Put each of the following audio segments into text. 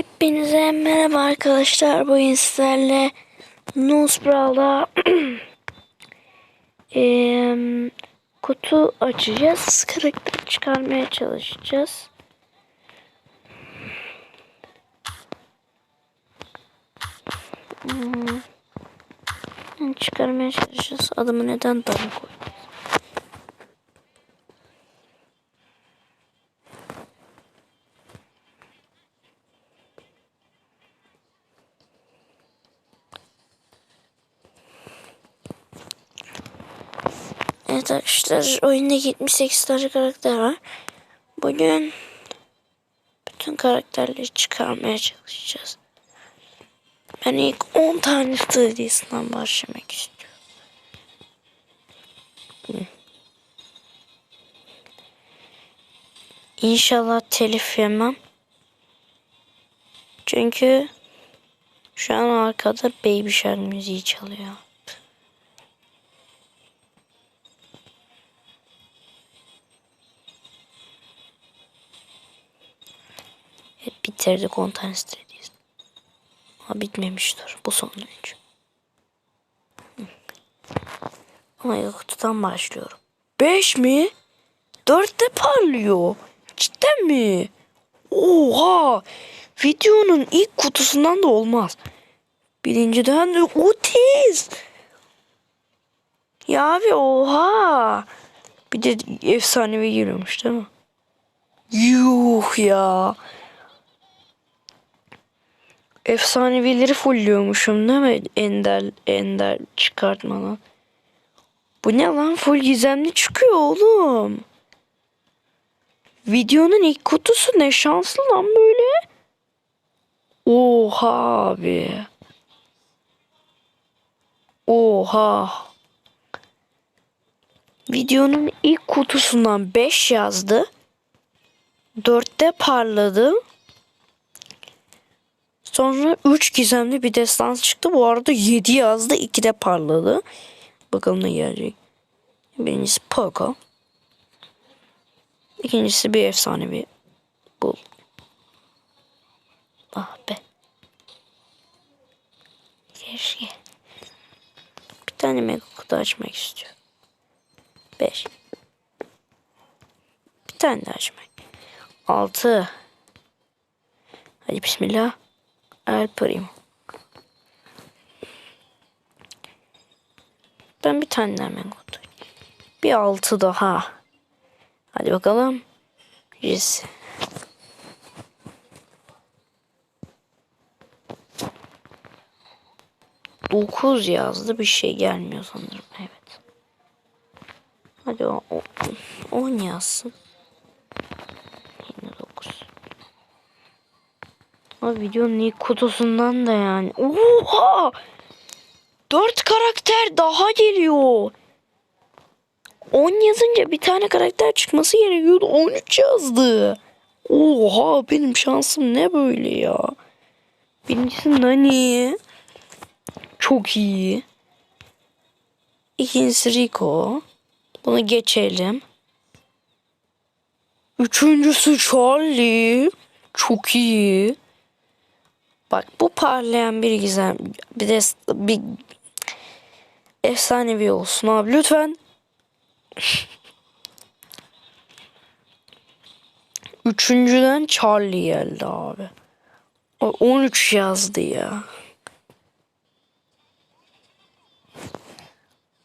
Hepinize merhaba arkadaşlar. Bugün sizlerle Newsbrawl'da em, kutu açacağız. Karakter çıkarmaya çalışacağız. Hmm. Çıkarmaya çalışacağız. Adımı neden dana koydum? Arkadaşlar oyunda 78 tane karakter var. Bugün bütün karakterleri çıkarmaya çalışacağız. Ben ilk 10 tane serisinden başlamak istiyorum. Hı. İnşallah telif yemem. Çünkü şu an arkada Baby Shark müziği çalıyor. Bitirdik 10 tane strediyiz. Ama bitmemiştir. Bu sonuncu. Ama ilk kutudan başlıyorum. 5 mi? 4 de parlıyor. Cidden mi? Oha! Videonun ilk kutusundan da olmaz. Birinciden de Otis. Ya abi oha. Bir de efsanevi geliyormuş değil mi? Yuh ya. Efsanevileri fullliyormuşum değil mi? Ender, Ender çıkartmadan. Bu ne lan? Full gizemli çıkıyor oğlum. Videonun ilk kutusu ne şanslı lan böyle. Oha abi. Oha. Videonun ilk kutusundan 5 yazdı. 4'te parladı. Sonra 3 gizemli bir destans çıktı. Bu arada 7 yazdı. 2 de parladı. Bakalım ne gelecek. Birincisi Poco. İkincisi bir efsane bir bul. Ah be. Keşke. Bir tane mega kutu açmak istiyorum. 5. Bir tane de açmak. 6. Hadi bismillah. El Primo. Ben bir tane hemen kutu. Bir altı daha. Hadi bakalım. Yüz. Dokuz yazdı. Bir şey gelmiyor sanırım. Evet. Hadi o, o, on yazsın. Yine dokuz. Abi videonun ilk kutusundan da yani. Oha! Dört karakter daha geliyor. 10 yazınca bir tane karakter çıkması gerekiyordu. 13 yazdı. Oha benim şansım ne böyle ya. Birincisi Nani. Çok iyi. İkincisi Rico. Bunu geçelim. Üçüncüsü Charlie. Çok iyi. Bak bu parlayan bir gizem bir de bir efsanevi olsun abi lütfen. Üçüncüden Charlie geldi abi. O 13 yazdı ya.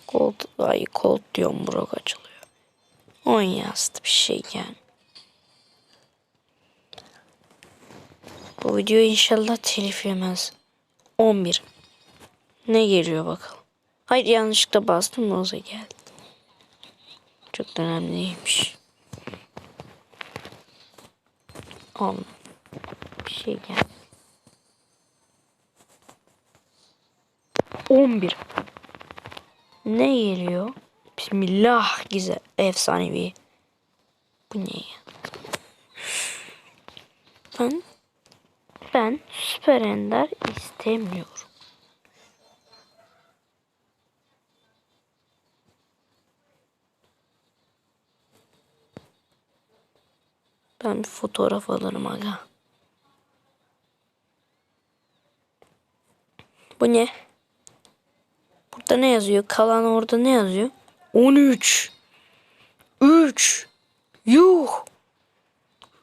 Cold, ay Cold diyorum Brock açılıyor. 10 yazdı bir şey yani. Bu video inşallah telif yemez. 11. Ne geliyor bakalım. Hayır yanlışlıkla bastım Rosa geldi. Çok önemliymiş. 10. Bir şey geldi. 11. Ne geliyor? Bismillah güzel efsanevi. Bu ne ya? Ben ben süper ender istemiyorum. Ben bir fotoğraf alırım aga. ne? Burada ne yazıyor? Kalan orada ne yazıyor? 13. 3. Yuh.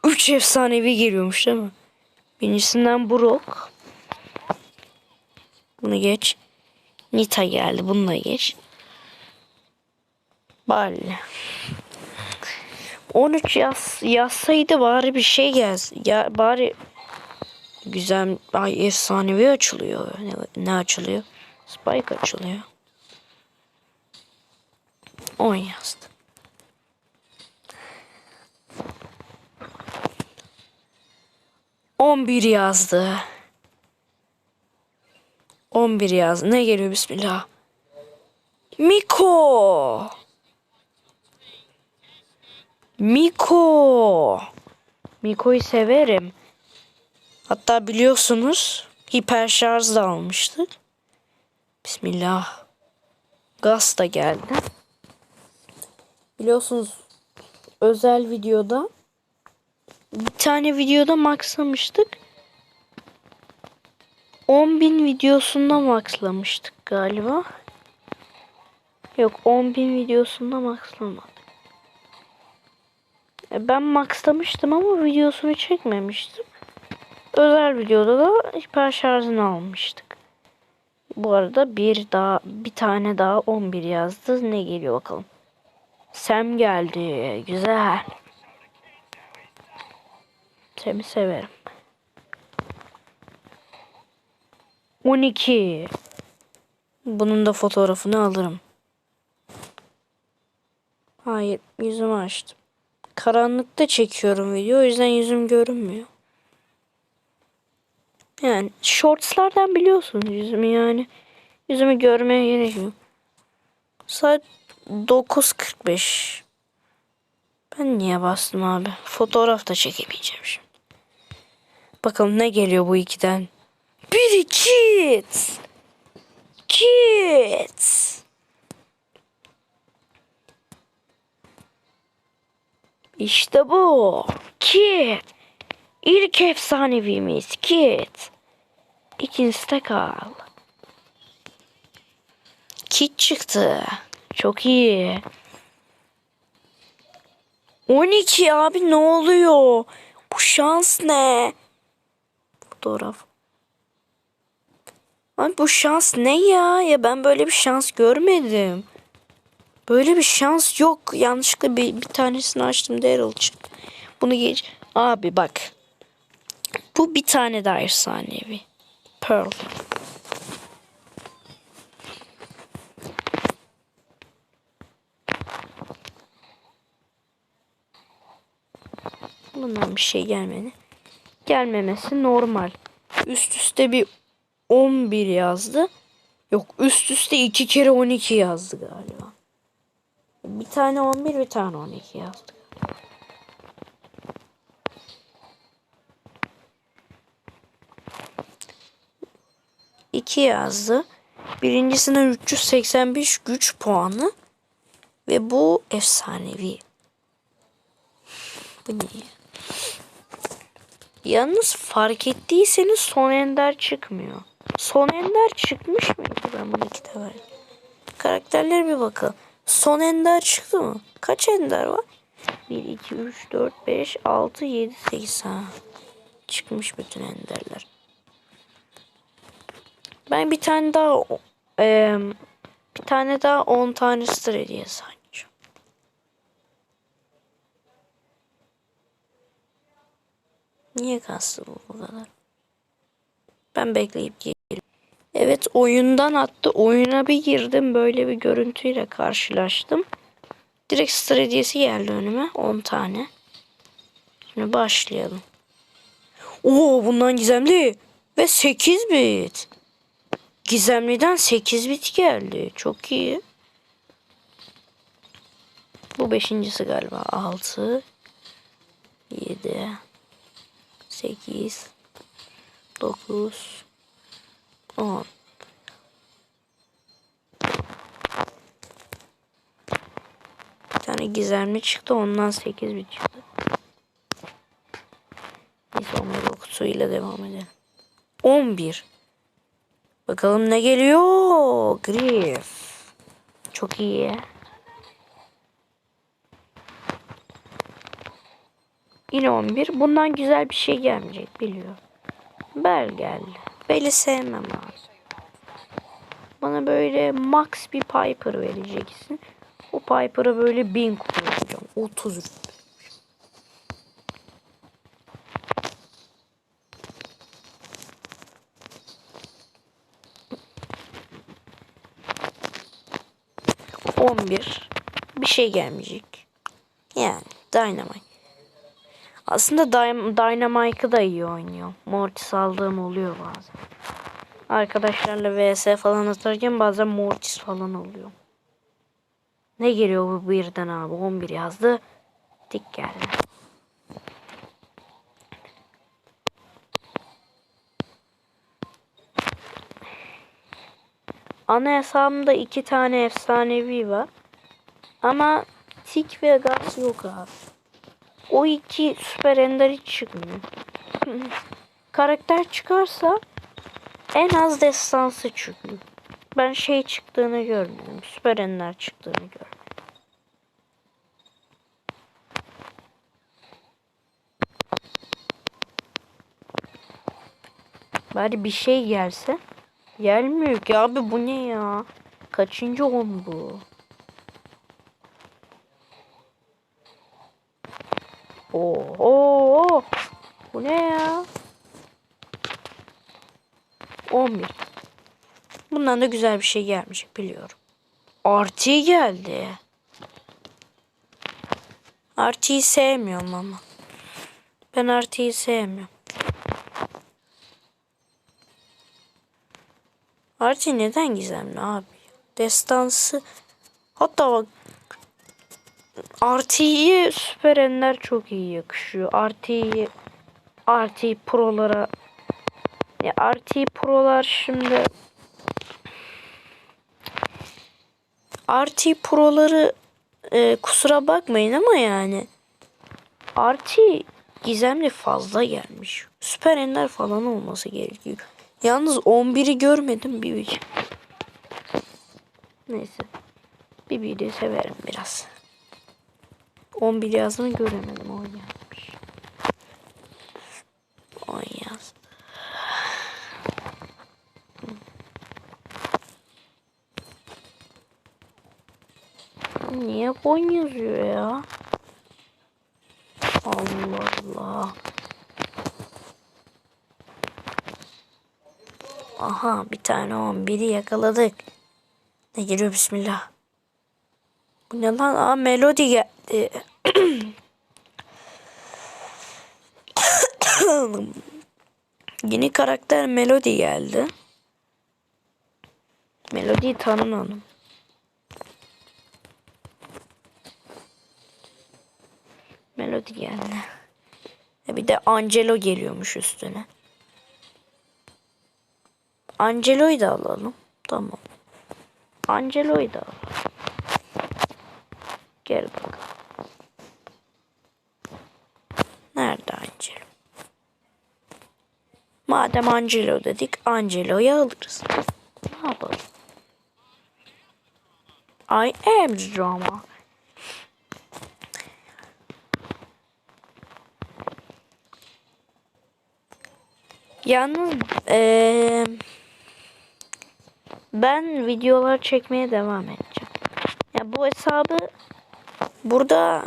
3 efsanevi geliyormuş değil mi? Birincisinden Brock. Bunu geç. Nita geldi. Bunu da geç. Bale. 13 yaz, yazsaydı bari bir şey gez. Ya bari güzel ay efsanevi açılıyor. Ne, ne açılıyor? Spike açılıyor. 10 yazdı. On bir yazdı. On bir yazdı. Ne geliyor bismillah. Miko. Miko. Miko'yu severim. Hatta biliyorsunuz hiper şarj da almıştık. Bismillah. Gaz da geldi. Biliyorsunuz özel videoda bir tane videoda maxlamıştık. 10.000 videosunda maxlamıştık galiba. Yok 10.000 videosunda maxlamadık. E, Ben maxlamıştım ama videosunu çekmemiştim. Özel videoda da hiper şarjını almıştık. Bu arada bir daha bir tane daha 11 yazdı. Ne geliyor bakalım. Sem geldi. Güzel. Sem'i severim. 12. Bunun da fotoğrafını alırım. Hayır, yüzümü açtım. Karanlıkta çekiyorum video, o yüzden yüzüm görünmüyor. Yani shortslardan biliyorsunuz yüzümü yani. Yüzümü görmeye gerek yok. Saat 9.45. Ben niye bastım abi? Fotoğraf da çekemeyeceğim şimdi. Bakalım ne geliyor bu ikiden. Biri Kids. Kids. İşte bu. Kid. İlk efsanevimiz Kid. İkincisi de kal. Kid çıktı. Çok iyi. 12 abi ne oluyor? Bu şans ne? Fotoğraf. Abi bu şans ne ya? Ya ben böyle bir şans görmedim. Böyle bir şans yok. Yanlışlıkla bir, bir tanesini açtım Daryl için. Bunu geç. Abi bak. Bu bir tane daha efsanevi. Pearl. Bundan bir şey gelmedi. Gelmemesi normal. Üst üste bir 11 yazdı. Yok üst üste iki kere 12 yazdı galiba. Bir tane 11 bir tane 12 yazdı. İki yazdı. Birincisine 385 güç puanı. Ve bu efsanevi. Bu ne? Yalnız fark ettiyseniz son ender çıkmıyor. Son ender çıkmış mıydı? Ben bunu iki defa. Karakterlere bir bakalım. Son ender çıktı mı? Kaç ender var? 1, 2, 3, 4, 5, 6, 7, 8. Ha. Çıkmış bütün enderler. Ben bir tane daha e, bir tane daha 10 tane star hediyesi Niye kastı bu bu kadar? Ben bekleyip geleyim. Evet oyundan attı. Oyuna bir girdim. Böyle bir görüntüyle karşılaştım. Direkt star hediyesi geldi önüme. 10 tane. Şimdi başlayalım. Oo bundan gizemli. Ve 8 bit. Gizemliden 8 bit geldi. Çok iyi. Bu beşincisi galiba. 6 7 8 9 10 Bir tane gizemli çıktı. Ondan 8 bit çıktı. Neyse omega kutusuyla devam edelim. 11 Bakalım ne geliyor? Griff. Çok iyi. Yine 11. Bundan güzel bir şey gelmeyecek biliyorum. Bel geldi. Bel'i sevmem abi. Bana böyle max bir Piper vereceksin. O Piper'a böyle 1000 kullanacağım. 30 lira. On bir. Bir şey gelmeyecek. Yani Dynamite. Aslında Dyn- Dynamite'ı da iyi oynuyor. Mortis aldığım oluyor bazen. Arkadaşlarla vs falan atarken bazen Mortis falan oluyor. Ne geliyor bu birden abi? 11 yazdı. Dik geldi. Ana hesabımda iki tane efsanevi var. Ama Tik ve Gas yok abi. O iki süper ender hiç çıkmıyor. Karakter çıkarsa en az destansı çıkıyor. Ben şey çıktığını görmedim. Süper ender çıktığını gördüm. Bari bir şey gelse. Gelmiyor ki abi bu ne ya? Kaçıncı on bu? Oo, bu ne ya? 11. Bundan da güzel bir şey gelmeyecek biliyorum. RT geldi. RT'yi sevmiyorum ama. Ben RT'yi sevmiyorum. RT neden gizemli abi? Destansı. Hatta bak RT'yi Süper Ender çok iyi yakışıyor. RT'yi RT Pro'lara ya RT Pro'lar şimdi RT Pro'ları e, kusura bakmayın ama yani RT gizemli fazla gelmiş. Süper Ender falan olması gerekiyor. Yalnız 11'i görmedim bir. Neyse. Bibi'yi de severim biraz. 11 yazdığını göremedim. O yazmış. O yaz. Niye on yazıyor ya? Allah Allah. Aha bir tane 11'i yakaladık. Ne geliyor bismillah. Bu ne lan? Aa melodi geldi. Yeni karakter Melody geldi. Melody'yi tanımadım. Melody geldi. Bir de Angelo geliyormuş üstüne. Angelo'yu da alalım. Tamam. Angelo'yu da alalım. Gel bakalım. Nerede Angelo? Madem Angelo dedik Angelo'yu alırız. Ne yapalım? I am drama. Yalnız eee, ben videolar çekmeye devam edeceğim. Ya bu hesabı burada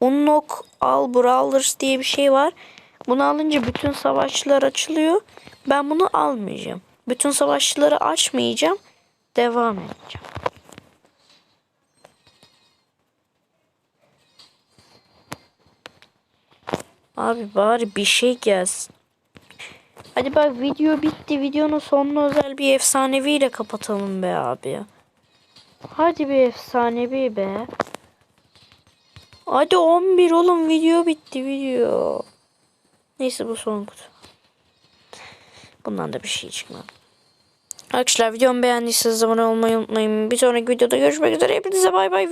Unlock All Brawlers diye bir şey var. Bunu alınca bütün savaşçılar açılıyor. Ben bunu almayacağım. Bütün savaşçıları açmayacağım. Devam edeceğim. Abi bari bir şey gelsin. Hadi bak video bitti. Videonun sonunu özel bir efsaneviyle kapatalım be abi. Hadi bir efsanevi be. Hadi 11 oğlum video bitti video. Neyse bu son kutu. Bundan da bir şey çıkmadı. Arkadaşlar videomu beğendiyseniz abone olmayı unutmayın. Bir sonraki videoda görüşmek üzere. Hepinize bay bay.